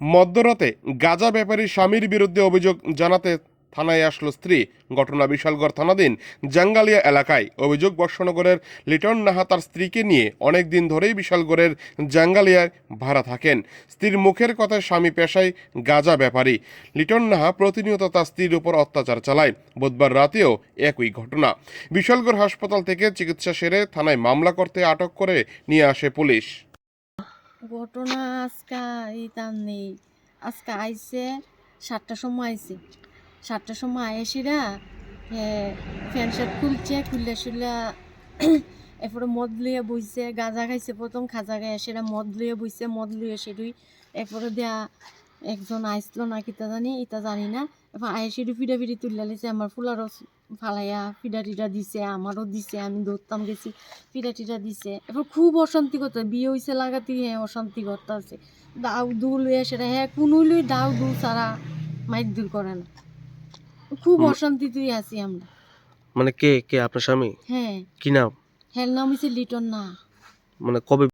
মধ্যরাতে গাজা ব্যাপারী স্বামীর বিরুদ্ধে অভিযোগ জানাতে থানায় আসলো স্ত্রী। ঘটনা বিশালগড় থানাধীন জাঙ্গালিয়া এলাকায় অভিযোগ বর্ষনগরের লিটন নাহা তার স্ত্রীকে নিয়ে অনেক দিন ধরেই বিশালগড়ের জাঙ্গালিয়ায় ভাড়া থাকেন। স্ত্রীর মুখের কথায় স্বামী পেশায় গাজা ব্যাপারী। লিটন নাহা প্রতিনিয়ত তার স্ত্রীর উপর অত্যাচার চালায়। বুধবার রাতেও একই ঘটনা। বিশালগড় হাসপাতাল থেকে চিকিৎসা সেরে থানায় মামলা করতে আটক করে নিয়ে আসে পুলিশ। ঘটনা আজকা ইতাম নেই। আজকে আইসে সাতটার সময় আইসে সাতটার সময় আয়েসিরা ফ্যান শার্ট খুলছে, খুললে শুলে এরপরে মদ লুয়ে বইছে, গাঁজা খাইছে প্রথম, খাজা খাই সেটা মদ লুয়ে বইছে, মদ লুয়ে সেটুই এরপরে দেয়া একজন আইসলো না কিতা জানি ইতা জানি না। আইসিডু ফিডা ফিডি তুললে লিছে আমার ফুলারও ফালাইয়া ফিডা টিডা দিছে আমারও দিছে আমি ধরতাম গেছি ফিডা টিডা দিছে। এরপর খুব অশান্তি করতে বিয়ে হইছে লাগাতে হ্যাঁ অশান্তি করতে আছে। দাউ দু লইয়া সেটা হ্যাঁ কোনো লই দাউ দু সারা মাইক দূর করে না। খুব। অশান্তিতেই আছি আমরা। মানে কে কে আপনার স্বামী? হ্যাঁ। কি নাম? হ্যাঁ নাম হইছে লিটন না। মানে কবে